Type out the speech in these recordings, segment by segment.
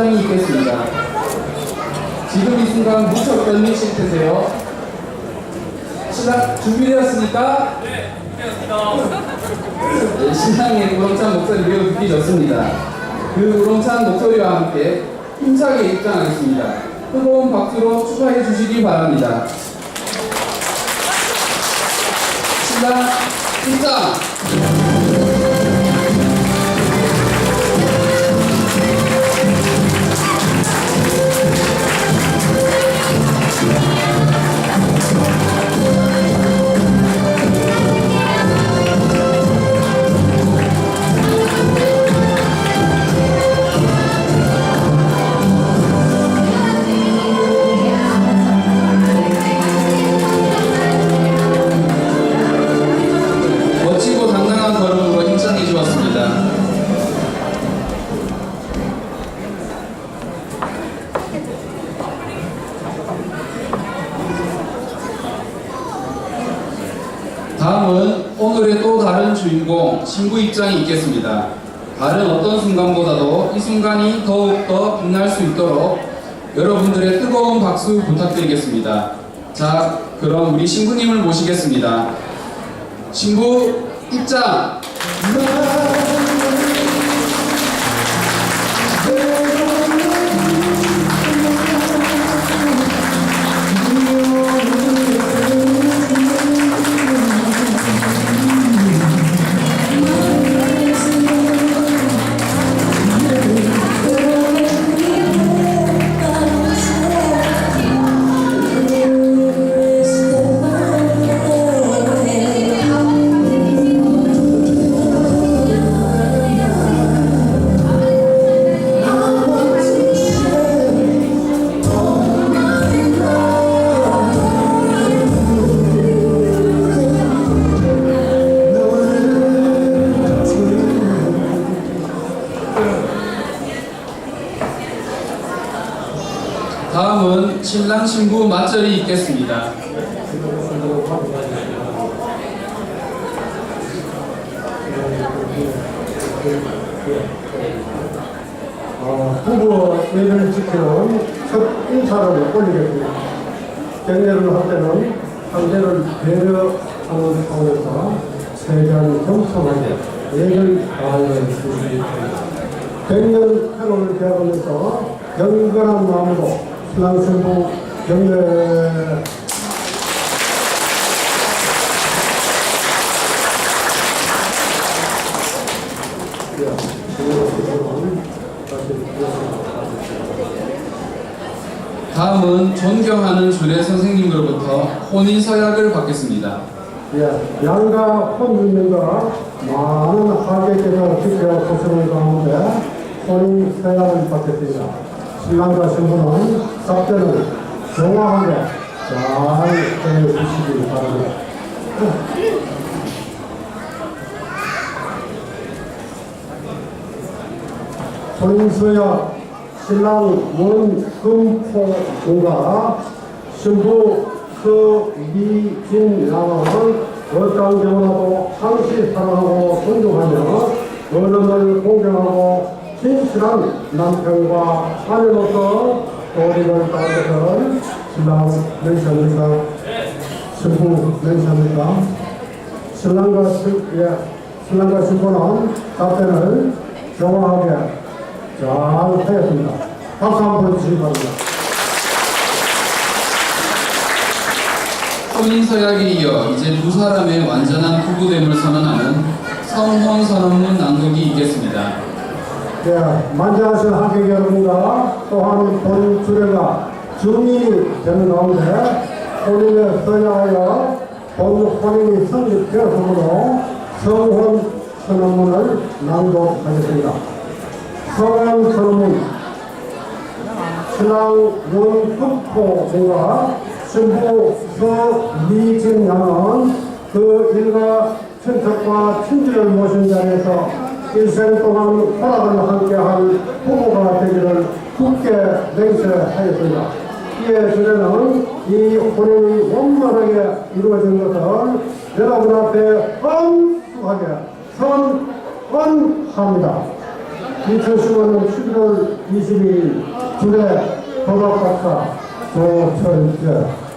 입장이 있겠습니다. 지금 이 순간 무척 떨리실 텐데요. 신랑 준비되었습니까? 네, 준비되었습니다. 신랑의 우렁찬 목소리 매우 듣기 좋습니다. 그 우렁찬 목소리와 함께 힘차게 입장하겠습니다. 뜨거운 박수로 축하해 주시기 바랍니다. 신랑 입장! 다음은 오늘의 또 다른 주인공 신부 입장이 있겠습니다. 다른 어떤 순간보다도 이 순간이 더욱더 빛날 수 있도록 여러분들의 뜨거운 박수 부탁드리겠습니다. 자, 그럼 우리 신부님을 모시겠습니다. 신부 입장! 맞절이 있겠습니다. 어, 부부 예를 지키는 첫 인사를 올리겠습니다. 격려를 할 때는 상대를 배려하는 차원에서 최대한 겸손하게 예를 바랍니다. 100년 태로를 대하면서 경건한 마음으로 신랑 신부 격려 다음은 존경하는 주례 선생님으로부터 혼인 서약을 받겠습니다. 예, 양가 혼주님과 많은 하객께서 지켜 고생을 가운데 혼인 서약을 받겠습니다. 신랑과 신부는 삭제를 정확하게 잘 해주시기 바랍니다. 서약 신랑 원금포군과 신부 서미진 양은 어떤 경우라도 항시 사랑하고 존중하며 어른을 공경하고 진실한 남편과 아내로서 따를 것을 신랑 멘션입니다. 신부 멘션입니다. 신랑과 신, 예, 신랑과 신부는 답변을 정확하게 잘 하였습니다. 박수 한번 보내주시기 바랍니다. 혼인 서약에 이어 이제 두 사람의 완전한 부부됨을 선언하는 성혼 선언문 낭독이 있겠습니다. 네, 만장하신 하객 여러분과 또한 본인 주례가 증인이 되는 가운데 본인의 서약하여 본 혼인이 성립되었으므로 성혼 선언문을 낭독하겠습니다. 성혼 선언문 신랑 원금포군과 신부 서미진 양은 그 일가 친척과 친지를 모신 자리에서 일생 동안 허락을 함께한 부부가 되기를 굳게 맹세하였습니다. 이에 저는 이 혼인이 원만하게 이루어진 것을 여러분 앞에 엄숙하게 선 축원합니다. 2015년 11월 22일 주례 도박박사 조철재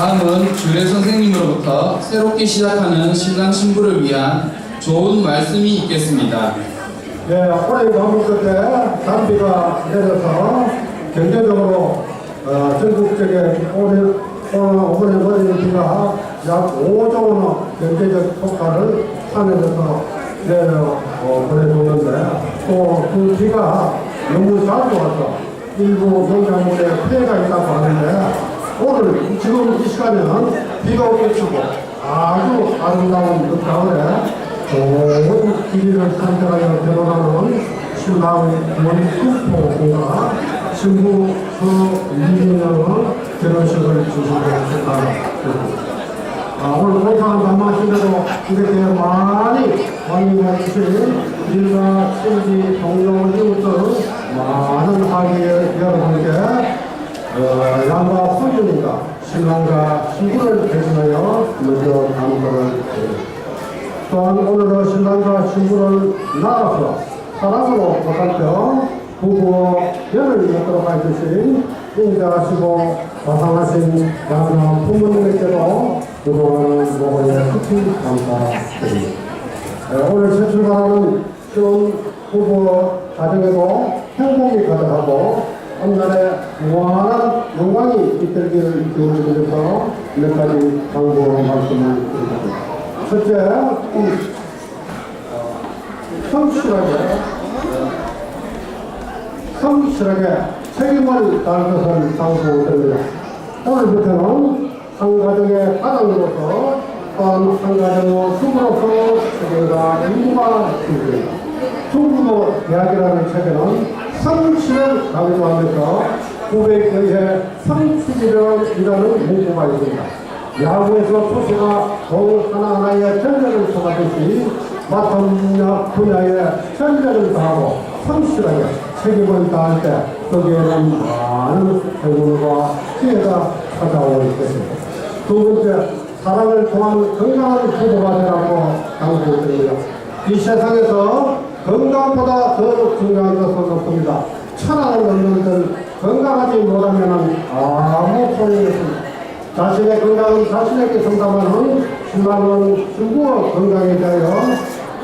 다음은 주례 선생님으로부터 새롭게 시작하는 신랑 신부를 위한 좋은 말씀이 있겠습니다. 예, 올해 가을 끝에 단비가 내려서 경제적으로 어, 전국적인 올해 버리는 비가 약 5조 원의 경제적 효과를 산에서 내려 어, 보내주는데 또 그 비가 너무 자주 와서 일부 농작물에 피해가 있다고 하는데 오늘 지금 이 시간에는 비가 그치고 아주 아름다운 그 가을에 좋은 길이를 선택하여 결혼하는 신랑 원국포가 신부 서이인영의 결혼식을 주시고 축하합니다. 아, 오늘 고상한 단마신대로 이렇게 많이 관리해 주신 일가 친지 동료 이웃들 많은 하기 여러분께 어, 양과 손주니까 신랑과 신부를 대신하여 먼저 드립니다. 또한 오늘은 신랑과 신부를 나눠서 사랑으로 보살펴 부부 연을 맺도록 해주신 인자하시고 자상하신 양가 부모님에게도 그동안 목을 깊이 감사드립니다. 네, 오늘 첫 출발하는 신혼 부부 가정에도 행복이 가득하고 한날에 무한한 영광이 깃들기를 기울여드려서 몇 가지 강조 말씀을 드립니다. 첫째, 성실하게, 성실하게 책임을 다할 것을 당부드립니다. 오늘부터는 한 가정의 가장으로서 또한 한 가정의 수부로서 책임과 임무가 있습니다. 중국어 대학이라는 책에는 성실을 강조하면서 900여의 성취이라는 문구가 있습니다. 야구에서 투수가 공 하나하나의 전력을 쏟아듯이 맡은 분야에 전력을 다하고 성실하게 책임을 다할 때 거기에는 많은 행운과 피해가 찾아오고 있습니다. 두 번째, 사랑을 통한 건강한 부부가 되라고 강조드립니다. 이 세상에서 건강보다 더 중요한 것은 없습니다. 천하는 없는들 건강하지 못하면 아무 소용이 없습니다. 자신의 건강은 자신에게 상담하는 신랑은 신부의 건강에 대하여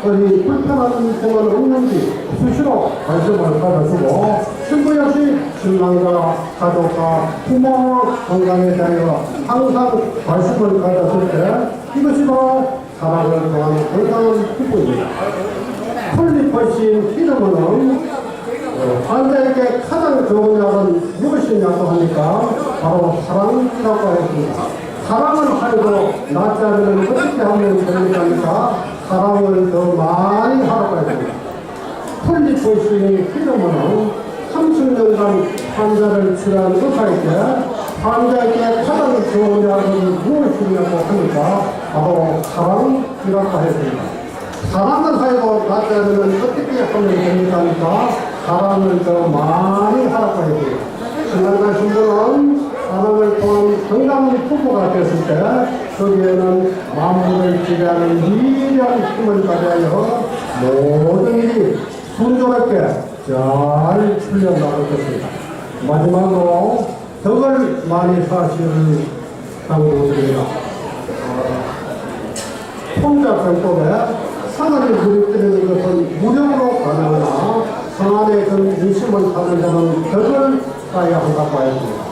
어디 불편한 점은 없는지 수시로 관심을 가져주고 신부 역시 신랑과 가족과 부모 건강에 대하여 항상 관심을 가져줄 때 이것이 바로 사랑을 통한 건강한 기쁨입니다. 폴리퍼신 어, 환자에게 가장 좋은 약은 무엇이냐고 하니까 바로 사랑이라고 했습니다. 사랑을 하려고 낫지 않으면 어떻게 하면 됩니까? 사랑을 더 많이 하라고 했습니다. 폴리포시의 필요문은 30년간 환자를 치료한 의사에게 환자에게 가장 좋은 약은 무엇이냐고 하니까 바로 사랑이라고 했습니다. 사랑을 낫지 않으면 어떻게 하면 됩니까? 사랑을 더 많이 하라고 했습니다. 신랑과 신부는 사랑을 통한 건강한 부부가 됐을 때 거기에는 만물을 지배하는 위대한 힘을 가져야 모든 일이 순조롭게 잘 풀려나갈 것입니다. 마지막으로 덕을 많이 사시는 당부드립니다. 혼자 별도에 상한을 누리뜨리는 것은 무력으로 가능하나 성안에 그 인심을 사는 자는 덕을 쌓아야 한다고 했습니다.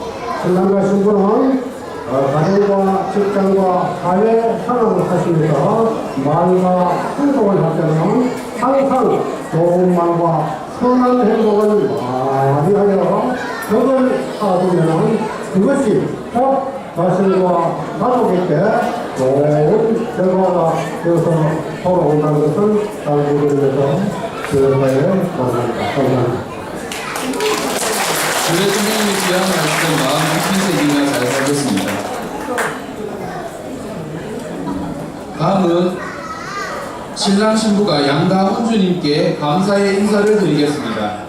신랑과 신부는 어, 가정과 직장과 사회 상황을 하시면서 말과 행동을 할 때는 항상 좋은 말과 선한 행동을 많이 하여 덕을 쌓아두면 그것이 곧 자신과 가족에게 좋은 결과가 되어서 돌아온다는 것을 알고 드리면서 교회에 만납니다. 감사합니다. 주례 선생님이 귀한 말씀 마음 깊이 새기며 잘 살겠습니다. 다음은 신랑 신부가 양가 혼주님께 감사의 인사를 드리겠습니다.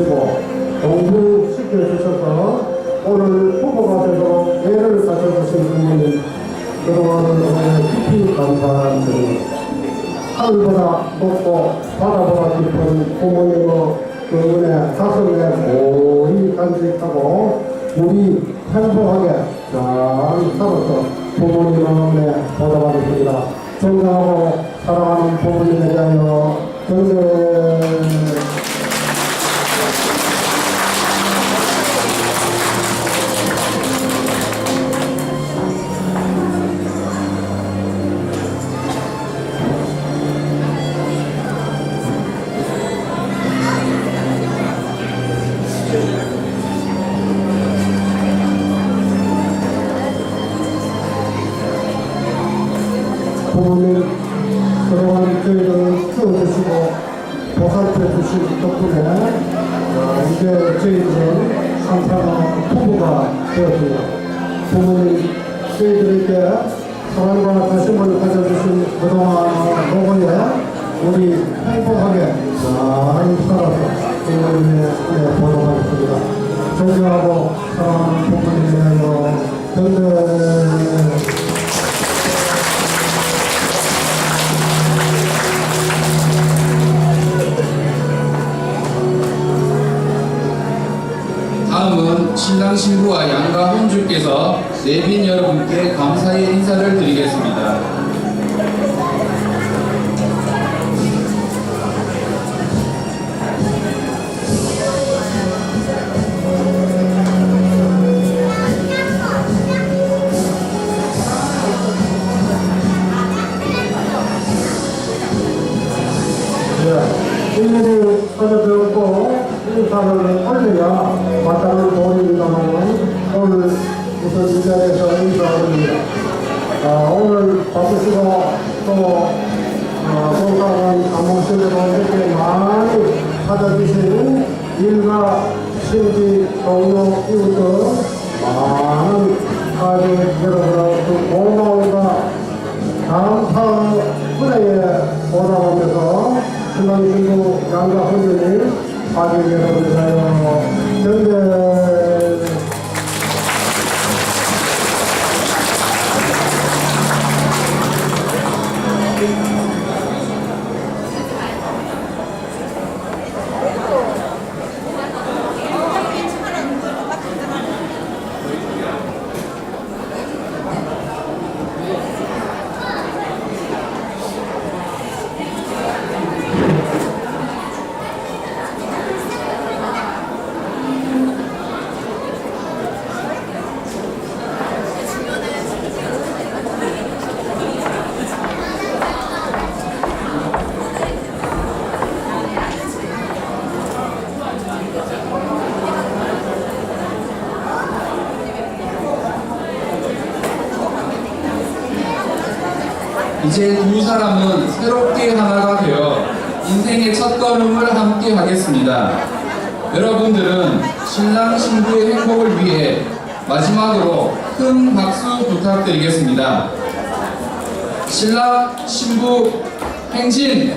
주시고 공부시켜 주셔서 오늘 후보가 되도록 애를 가져주신 부모님 여러분 깊이 감사드립니다. 하늘보다 높고 바다보다 깊은 부모님의 그 은혜 가슴에 고이 간직하고 우리 행복하게 잘 살아서 부모님의 은혜 보답하겠습니다. 존경하고 사랑하는 부모님에 대하여 경제 사랑과 관심을 가져주신 그동안 노고에 우리 행복하게 잘 살아서 부모님의 은혜 보답하겠습니다. 존경하고 사랑하는 부모님에 대하여 다음은 신랑 신부와 양가 혼주께서 내빈 여러분께 감사의 인사를 올려야 마땅한 도리입니다만 오늘 우선 이 자리에서 인사드립니다. 아, 오늘 바쁘시고 또 어, 동사관 감옥실에도 이렇게 많이 찾아주신 일가 신지 동료 이웃들 많은 가족 여러분의 그 고마움과 감사 은혜에 보답하면서 신랑 신부 양가 혼연이 가족 여러분을 하여 경례 사람은 새롭게 하나가 되어 인생의 첫 걸음을 함께 하겠습니다. 여러분들은 신랑 신부의 행복을 위해 마지막으로 큰 박수 부탁드리겠습니다. 신랑 신부 행진!